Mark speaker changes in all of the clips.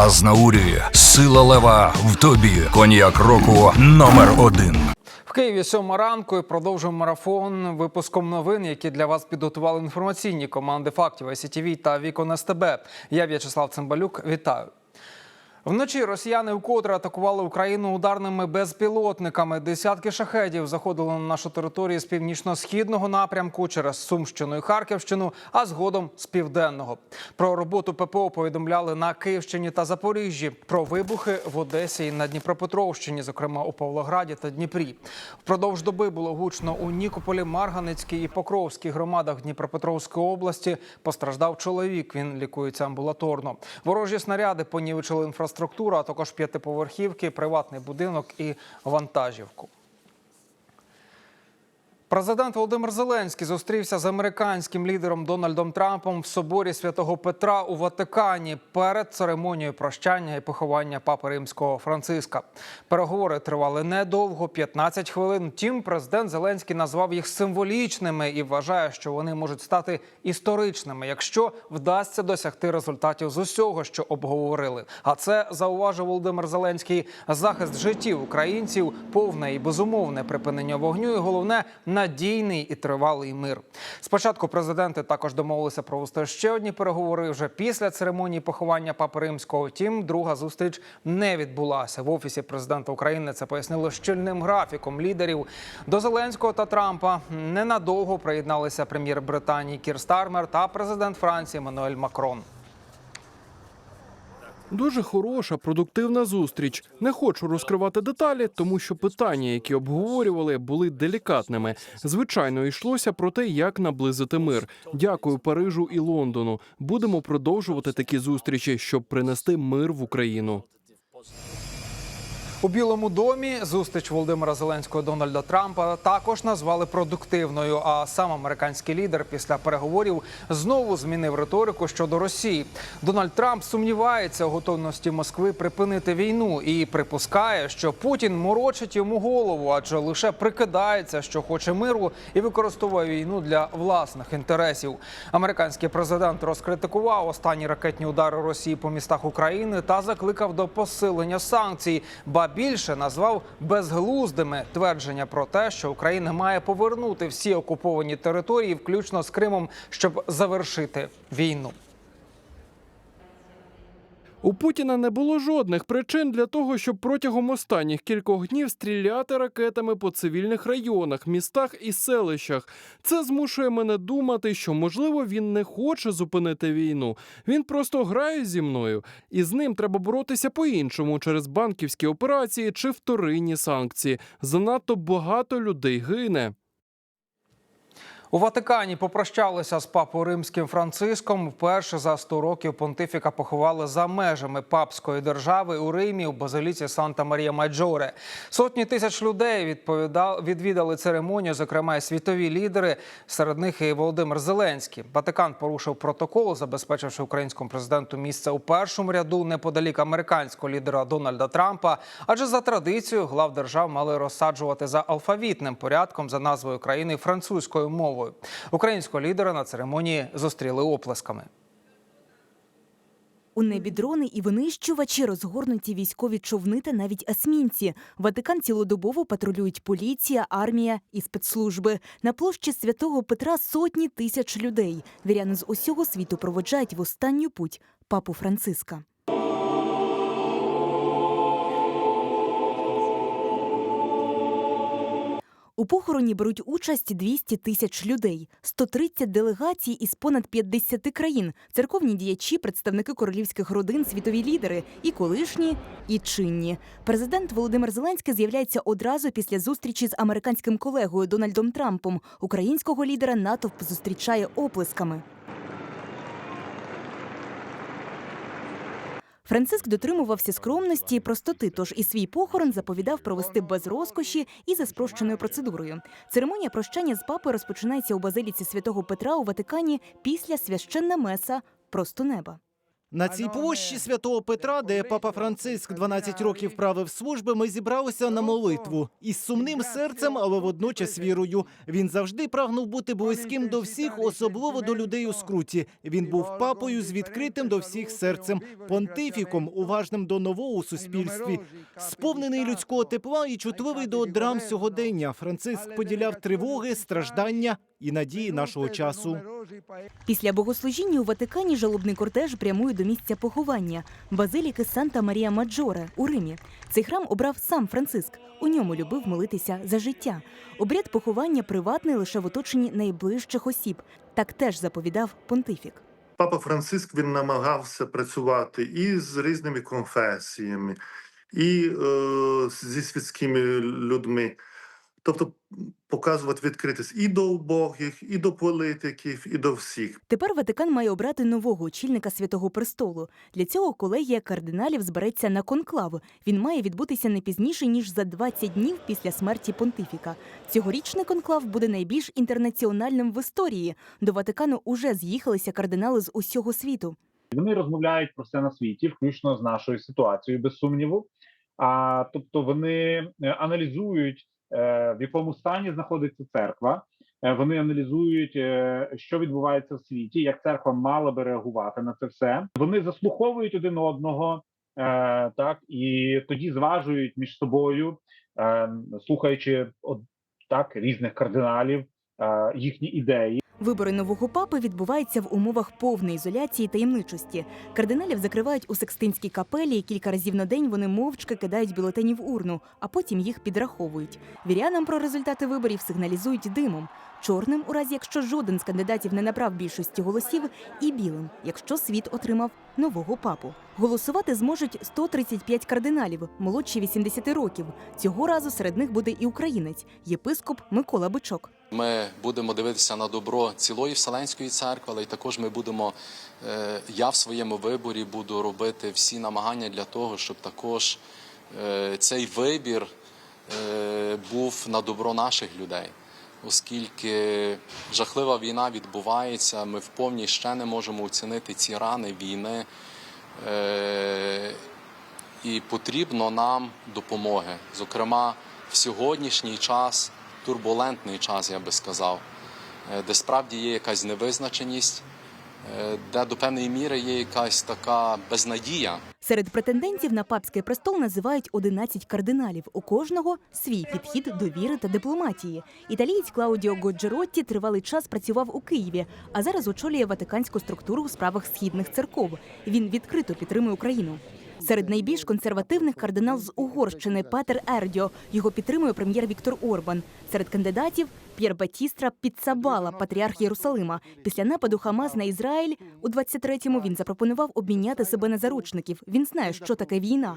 Speaker 1: Азнаурі, сила лева в тобі. Коньяк року номер один.
Speaker 2: В Києві сьома ранку і продовжуємо марафон випуском новин, які для вас підготували інформаційні команди фактів СІТВ та Вікон СТБ. Я В'ячеслав Цимбалюк. Вітаю. Вночі росіяни вкотре атакували Україну ударними безпілотниками. Десятки шахедів заходили на нашу територію з північно-східного напрямку через Сумщину і Харківщину, а згодом з південного. Про роботу ППО повідомляли на Київщині та Запоріжжі. Про вибухи в Одесі і на Дніпропетровщині, зокрема у Павлограді та Дніпрі. Впродовж доби було гучно у Нікополі, Марганицькій і Покровській громадах Дніпропетровської області. Постраждав чоловік. Він лікується амбулаторно. Ворожі снаряди понівечили інфраструктуру, а також п'ятиповерхівки, приватний будинок і вантажівку. Президент Володимир Зеленський зустрівся з американським лідером Дональдом Трампом в соборі святого Петра у Ватикані перед церемонією прощання і поховання папи римського Франциска. Переговори тривали недовго 15 хвилин. Втім, президент Зеленський назвав їх символічними і вважає, що вони можуть стати історичними, якщо вдасться досягти результатів з усього, що обговорили. А це зауважив Володимир Зеленський захист життів українців, повне і безумовне припинення вогню. І головне надійний і тривалий мир. Спочатку президенти також домовилися провести ще одні переговори вже після церемонії поховання папи римського. Втім, друга зустріч не відбулася. В офісі президента України це пояснили щільним графіком лідерів. До Зеленського та Трампа ненадовго приєдналися прем'єр Британії Кір Стармер та президент Франції Еммануель Макрон.
Speaker 3: Дуже хороша, продуктивна зустріч. Не хочу розкривати деталі, тому що питання, які обговорювали, були делікатними. Звичайно, йшлося про те, як наблизити мир. Дякую Парижу і Лондону. Будемо продовжувати такі зустрічі, щоб принести мир в Україну.
Speaker 2: У Білому домі зустріч Володимира Зеленського Дональда Трампа також назвали продуктивною. А сам американський лідер після переговорів знову змінив риторику щодо Росії. Дональд Трамп сумнівається у готовності Москви припинити війну і припускає, що Путін морочить йому голову, адже лише прикидається, що хоче миру і використовує війну для власних інтересів. Американський президент розкритикував останні ракетні удари Росії по містах України та закликав до посилення санкцій. Більше назвав безглуздими твердження про те, що Україна має повернути всі окуповані території, включно з Кримом, щоб завершити війну.
Speaker 3: У Путіна не було жодних причин для того, щоб протягом останніх кількох днів стріляти ракетами по цивільних районах, містах і селищах. Це змушує мене думати, що можливо він не хоче зупинити війну. Він просто грає зі мною, і з ним треба боротися по-іншому через банківські операції чи вторинні санкції. Занадто багато людей гине.
Speaker 2: У Ватикані попрощалися з папою римським Франциском. Вперше за 100 років понтифіка поховали за межами папської держави у Римі у базиліці Санта Марія Маджоре. Сотні тисяч людей відвідали церемонію, зокрема і світові лідери. Серед них і Володимир Зеленський. Ватикан порушив протокол, забезпечивши українському президенту місце у першому ряду неподалік американського лідера Дональда Трампа. Адже за традицією глав держав мали розсаджувати за алфавітним порядком за назвою країни французькою мовою. Українського лідера на церемонії зустріли оплесками.
Speaker 4: У небі дрони і винищувачі, розгорнуті військові човни та навіть есмінці. Ватикан цілодобово патрулюють поліція, армія і спецслужби. На площі святого Петра сотні тисяч людей. Віряни з усього світу проводжають в останню путь папу Франциска. У похороні беруть участь 200 тисяч людей, 130 делегацій із понад 50 країн, церковні діячі, представники королівських родин, світові лідери, і колишні, і чинні. Президент Володимир Зеленський з'являється одразу після зустрічі з американським колегою Дональдом Трампом. Українського лідера натовп зустрічає оплесками. Франциск дотримувався скромності і простоти, тож і свій похорон заповідав провести без розкоші і за спрощеною процедурою. Церемонія прощання з папою розпочинається у базиліці святого Петра у Ватикані після священна меса просто неба.
Speaker 5: На цій площі святого Петра, де папа Франциск 12 років правив служби, ми зібралися на молитву із сумним серцем, але водночас вірою. Він завжди прагнув бути близьким до всіх, особливо до людей у скруті. Він був папою з відкритим до всіх серцем, понтифіком, уважним до нового у суспільстві, сповнений людського тепла і чутливий до драм сьогодення. Франциск поділяв тривоги, страждання і надії нашого часу.
Speaker 4: Після богослужіння у Ватикані жалобний кортеж прямує до місця поховання базиліки Санта Марія Маджоре у Римі. Цей храм обрав сам Франциск. У ньому любив молитися за життя. Обряд поховання приватний лише в оточенні найближчих осіб. Так теж заповідав понтифік.
Speaker 6: Папа Франциск він намагався працювати і з різними конфесіями, і е, зі світськими людьми. Тобто показувати відкритість і до убогих, і до політиків, і до всіх.
Speaker 4: Тепер Ватикан має обрати нового очільника Святого Престолу. Для цього колегія кардиналів збереться на конклав. Він має відбутися не пізніше ніж за 20 днів після смерті понтифіка. Цьогорічний конклав буде найбільш інтернаціональним в історії. До Ватикану уже з'їхалися кардинали з усього світу.
Speaker 7: Вони розмовляють про все на світі, включно з нашою ситуацією, без сумніву. А тобто вони е, аналізують, в якому стані знаходиться церква. Е, Вони аналізують, е, що відбувається в світі, як церква мала би реагувати на це все. Вони заслуховують один одного, е, так і тоді зважують між собою, е, слухаючи так різних кардиналів, е, їхні ідеї.
Speaker 4: Вибори нового папи відбуваються в умовах повної ізоляції таємничості. Кардиналів закривають у Секстинській капелі, і кілька разів на день вони мовчки кидають бюлетені в урну, а потім їх підраховують. Вірянам про результати виборів сигналізують димом. Чорним, у разі якщо жоден з кандидатів не набрав більшості голосів, і білим, якщо світ отримав нового папу. Голосувати зможуть 135 кардиналів, молодші 80 років. Цього разу серед них буде і українець, єпископ Микола Бичок.
Speaker 8: Ми будемо дивитися на добро цілої Вселенської церкви, але й також ми будемо. е, Я в своєму виборі буду робити всі намагання для того, щоб також е, цей вибір е, був на добро наших людей. Оскільки жахлива війна відбувається, ми вповні ще не можемо оцінити ці рани війни, і потрібно нам допомоги. Зокрема, в сьогоднішній час, турбулентний час, я би сказав, е, де справді є якась невизначеність, е, де до певної міри є якась така безнадія.
Speaker 4: Серед претендентів на папський престол називають 11 кардиналів. У кожного свій підхід до віри та дипломатії. Італієць Клаудіо Годжеротті тривалий час працював у Києві, а зараз очолює ватиканську структуру у справах східних церков. Він відкрито підтримує Україну. Серед найбільш консервативних кардинал з Угорщини Петер Ердіо. Його підтримує прем'єр Віктор Орбан. Серед кандидатів П'єр Батістра Підсабала, патріарх Єрусалима. Після нападу Хамас на Ізраїль у 23-му він запропонував обміняти себе на заручників. Він знає, що таке війна.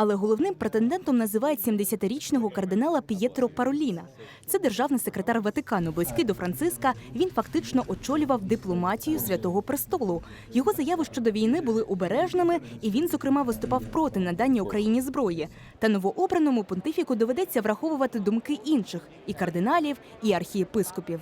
Speaker 4: Але головним претендентом називають 70-річного кардинала П'єтро Пароліна. Це державний секретар Ватикану, близький до Франциска. Він фактично очолював дипломатію Святого Престолу. Його заяви щодо війни були обережними, і він, зокрема, виступав проти надання Україні зброї. Та новообраному понтифіку доведеться враховувати думки інших і кардиналів, і архієпископів.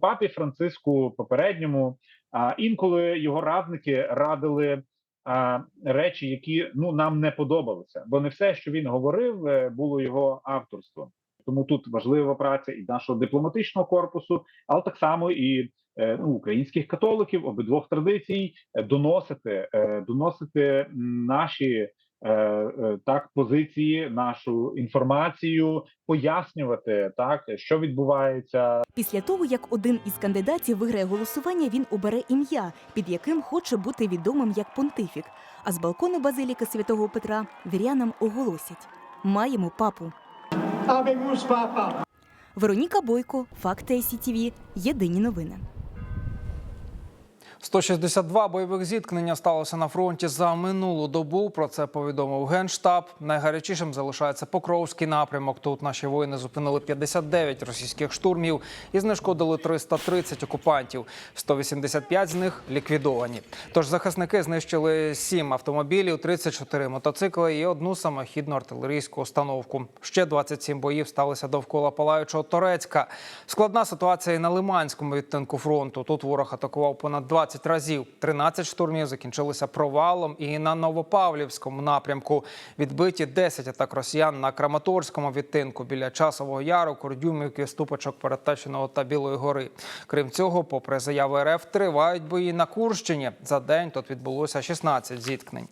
Speaker 7: папі Франциску попередньому, а інколи його радники радили а, речі, які ну нам не подобалися, бо не все, що він говорив, е, було його авторством. Тому тут важлива праця і нашого дипломатичного корпусу, але так само і е, ну, українських католиків обидвох традицій е, доносити, доносити наші. Е, е, Так, позиції, нашу інформацію, пояснювати так, що відбувається,
Speaker 4: Після того, як один із кандидатів виграє голосування, він обере ім'я, під яким хоче бути відомим як понтифік. А з балкону базиліки святого Петра вірянам оголосять: маємо папу. Вероніка Бойко, Факти СІТВ, Єдині новини.
Speaker 2: 162 бойових зіткнення сталося на фронті за минулу добу. Про це повідомив генштаб. Найгарячішим залишається Покровський напрямок. Тут наші воїни зупинили 59 російських штурмів і знешкодили 330 окупантів. 185 з них ліквідовані. Тож захисники знищили 7 автомобілів, 34 мотоцикли і одну самохідну артилерійську установку. Ще 27 боїв сталося довкола палаючого Торецька. Складна ситуація і на Лиманському відтинку фронту. Тут ворог атакував понад 20 20 разів. 13 штурмів закінчилися провалом і на Новопавлівському напрямку. Відбиті 10 атак росіян на Краматорському відтинку біля Часового Яру, Кордюмівки, Ступочок, Перетеченого та Білої гори. Крім цього, попри заяви РФ, тривають бої на Курщині. За день тут відбулося 16 зіткнень.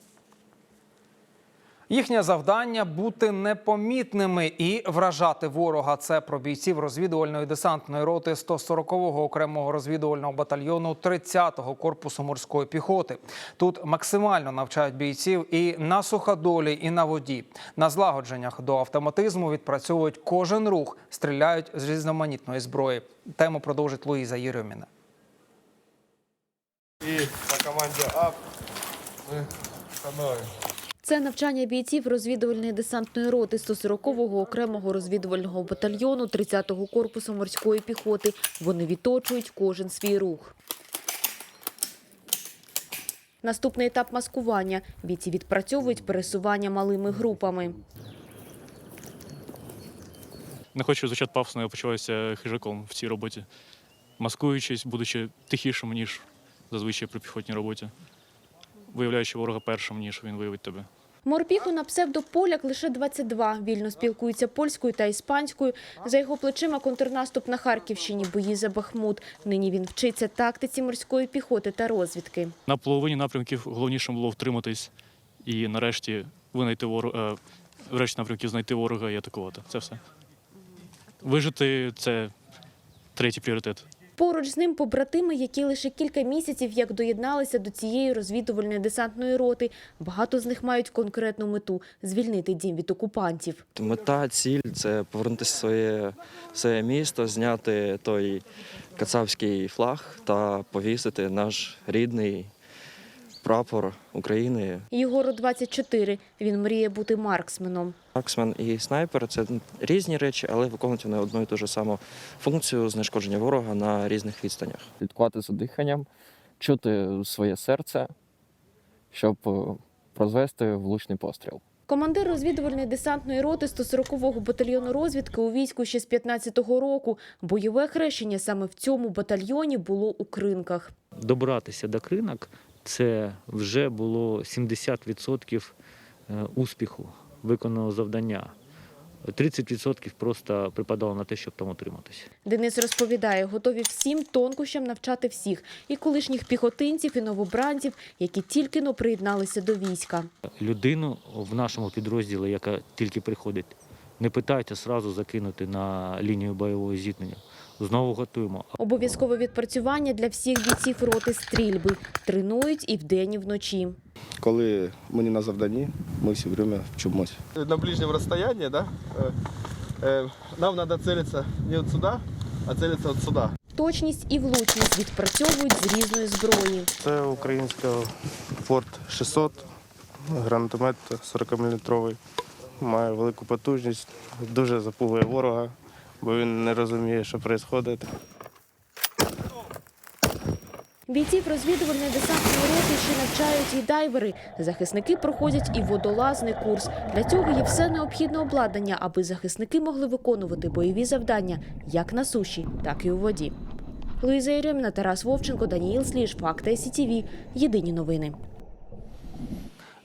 Speaker 2: Їхнє завдання бути непомітними і вражати ворога. Це про бійців розвідувальної десантної роти 140-го окремого розвідувального батальйону 30-го корпусу морської піхоти. Тут максимально навчають бійців і на суходолі, і на воді. На злагодженнях до автоматизму відпрацьовують кожен рух, стріляють з різноманітної зброї. Тему продовжить Луїза Єрьоміна.
Speaker 9: И по команде АП мы становимся.
Speaker 10: Це навчання бійців розвідувальної десантної роти 140-го окремого розвідувального батальйону 30-го корпусу морської піхоти. Вони відточують кожен свій рух. Наступний етап маскування. Бійці відпрацьовують пересування малими групами.
Speaker 11: Не хочу звучати пафосно, я почуваюся хижаком в цій роботі, маскуючись, будучи тихішим, ніж зазвичай при піхотній роботі, виявляючи ворога першим, ніж він виявить тебе.
Speaker 10: Морпіху на псевдополяк лише 22. Вільно спілкується польською та іспанською. За його плечима контрнаступ на Харківщині, бої за Бахмут. Нині він вчиться тактиці морської піхоти та розвідки.
Speaker 11: На половині напрямків головніше було втриматись і нарешті винайти ворога, в решті напрямків знайти ворога і атакувати. Це все. Вижити це третій пріоритет.
Speaker 10: Поруч з ним побратими, які лише кілька місяців як доєдналися до цієї розвідувальної десантної роти. Багато з них мають конкретну мету звільнити дім від окупантів.
Speaker 12: Мета, ціль це повернути своє, своє місто, зняти той кацапський флаг та повісити наш рідний прапор України.
Speaker 10: Єгору 24. Він мріє бути марксменом.
Speaker 12: Марксмен і снайпер це різні речі, але виконують вони одну і ту ж саму функцію знешкодження ворога на різних відстанях.
Speaker 13: слідкувати за диханням, чути своє серце, щоб е, прозвести влучний постріл.
Speaker 10: Командир розвідувальної десантної роти 140-го батальйону розвідки у війську ще з 15-го року. Бойове хрещення саме в цьому батальйоні було у кринках.
Speaker 14: добратися до кринок це вже було 70% е, успіху виконаного завдання. 30% просто припадало на те, щоб там утриматися.
Speaker 10: Денис розповідає, готові всім тонкощам навчати всіх – і колишніх піхотинців, і новобранців, які тільки но приєдналися до війська.
Speaker 14: Людину в нашому підрозділі, яка тільки приходить, не питайте сразу закинути на лінію бойового зіткнення. Знову готуємо.
Speaker 10: Обов'язкове відпрацювання для всіх бійців роти стрільби. Тренують і вдень, і вночі.
Speaker 9: Коли ми не на завданні, ми все время вчимось. На ближнем расстоянии, да, э, э, нам надо целиться не от сюда, а целиться от сюда.
Speaker 10: Точність і влучність відпрацьовують з різної зброї.
Speaker 9: Це українська Форт 600, гранатомет 40-мм. Має велику потужність, дуже запугує ворога, бо він не розуміє, що відбувається.
Speaker 10: Бійців розвідувальної десантної роти ще навчають і дайвери. Захисники проходять і водолазний курс. Для цього є все необхідне обладнання, аби захисники могли виконувати бойові завдання як на суші, так і у воді. Луїза Єрьоміна, Тарас Вовченко, Даніїл Сліж, Факти СІТІВІ. Єдині новини.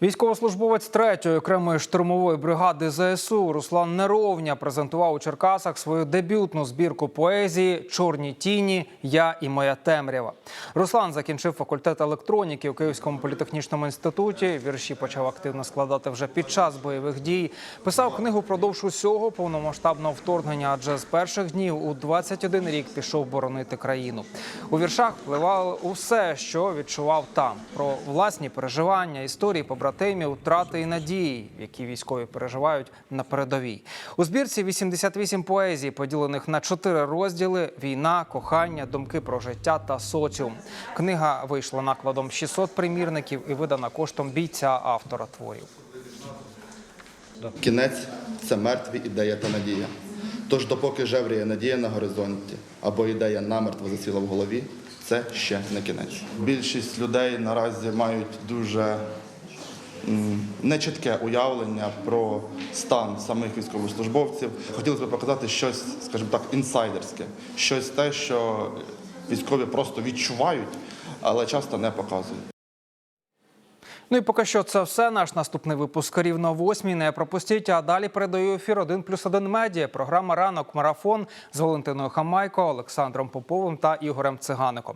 Speaker 2: Військовослужбовець 3-ї окремої штурмової бригади ЗСУ Руслан Неровня презентував у Черкасах свою дебютну збірку поезії Чорні тіні. Я і моя темрява. Руслан закінчив факультет електроніки у Київському політехнічному інституті. Вірші почав активно складати вже під час бойових дій. Писав книгу впродовж усього повномасштабного вторгнення, адже з перших днів у 21 рік пішов боронити країну. У віршах впливало усе, що відчував там: про власні переживання, історії побратимів, втрати і надії, які військові переживають на передовій. У збірці 88 поезій, поділених на чотири розділи: війна, кохання, думки про життя та соціум. Книга вийшла накладом 600 примірників і видана коштом бійця автора творів.
Speaker 15: Кінець це мертві ідея та надія. Тож, допоки жевріє надія на горизонті або ідея намертво засіла в голові, це ще не кінець. Більшість людей наразі мають дуже нечітке уявлення про стан самих військовослужбовців. Хотілося б показати щось, скажімо так, інсайдерське, щось те, що військові просто відчувають, але часто не показують.
Speaker 2: Ну і поки що це все. Наш наступний випуск рівно восьмій. Не пропустіть. А далі передаю ефір 1 плюс 1 медіа. Програма Ранок Марафон з Валентиною Хамайко, Олександром Поповим та Ігорем Цигаником.